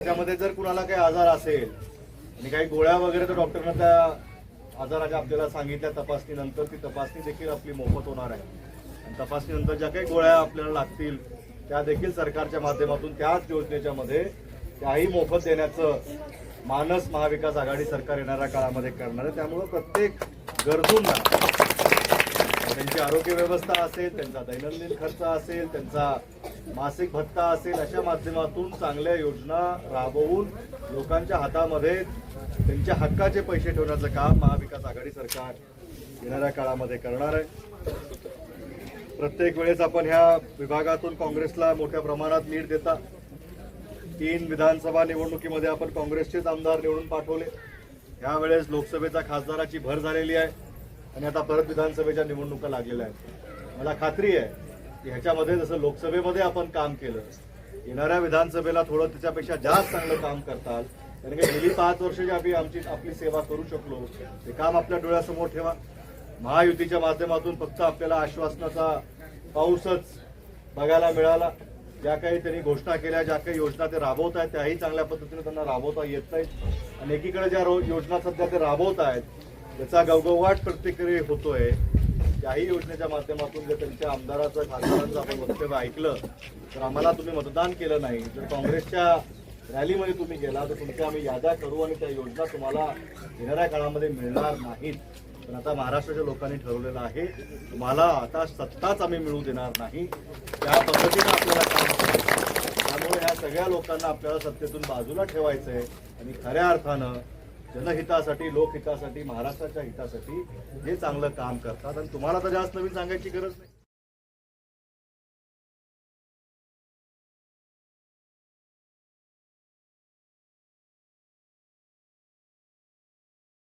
त्याच्यामध्ये जर कुणाला काही आजार असेल आणि काही गोळ्या वगैरे तर डॉक्टरनं त्या आजाराच्या आपल्याला सांगितल्या तपासणीनंतर ती तपासणी देखील आपली मोफत होणार आहे. आणि तपासणीनंतर ज्या काही गोळ्या आपल्याला लागतील त्या देखील सरकारच्या माध्यमातून त्याच योजनेच्या मध्ये त्याही मोफत देण्याचं मानस महाविकास आघाडी सरकार येणाऱ्या काळामध्ये करणार आहे. त्यामुळं प्रत्येक गरजूंना त्यांची आरोग्य व्यवस्था असेल त्यांचा दैनंदिन खर्च असेल त्यांचा मासिक भत्ता असेल अशा माध्यमातून चांगल्या योजना राबवून लोकांच्या हातामध्ये त्यांच्या हक्काचे पैसे ठेवण्याचं काम महाविकास आघाडी सरकार येणाऱ्या काळामध्ये करणार आहे. प्रत्येक वेळेस आपण ह्या विभागातून काँग्रेसला मोठ्या प्रमाणात नीट देता. तीन विधानसभा निवडणुकीमध्ये आपण काँग्रेसचेच आमदार निवडून पाठवले. यावेळेस लोकसभेचा खासदाराची भर झालेली आहे. आणि आता परत विधानसभेच्या निवडणुका लागलेल्या आहेत. मला खात्री आहे की ह्याच्यामध्ये जसं लोकसभेमध्ये आपण काम केलं येणाऱ्या विधानसभेला थोडं त्याच्यापेक्षा जास्त चांगलं काम करताल. कारण की गेली पाच वर्ष जे आम्ही आमची आपली सेवा करू शकलो. ते काम आपल्या डोळ्यासमोर ठेवा. महायुतीच्या माध्यमातून फक्त आपल्याला आश्वासनाचा पाऊसच बघायला मिळाला. ज्या काही त्यांनी घोषणा केल्या ज्या काही योजना ते राबवत आहेत त्याही चांगल्या पद्धतीने त्यांना राबवता येत नाहीत. आणि एकीकडे ज्या योजना सध्या ते राबवत आहेत त्याचा गवगवाट प्रत्येकडे होतोय. त्याही योजनेच्या माध्यमातून जर त्यांच्या आमदाराचं खासदारांचं आपण वक्तव्य ऐकलं तर आम्हाला तुम्ही मतदान केलं नाही. जर काँग्रेसच्या रॅलीमध्ये तुम्ही गेला तर तुमच्या आम्ही याद्या करू आणि त्या योजना तुम्हाला येणाऱ्या काळामध्ये मिळणार नाहीत. पण आता महाराष्ट्राच्या लोकांनी ठरवलेलं आहे तुम्हाला आता सत्ताच आम्ही मिळू देणार नाही. त्या पद्धतीनं आपल्याला काम त्यामुळे ह्या सगळ्या लोकांना आपल्याला सत्तेतून बाजूला ठेवायचं आहे आणि खऱ्या अर्थानं जनहितासाठी लोकहितासाठी महाराष्ट्राच्या हितासाठी हे चांगलं काम करतात. आणि तुम्हाला तर जास्त नवीन सांगायची गरज नाही.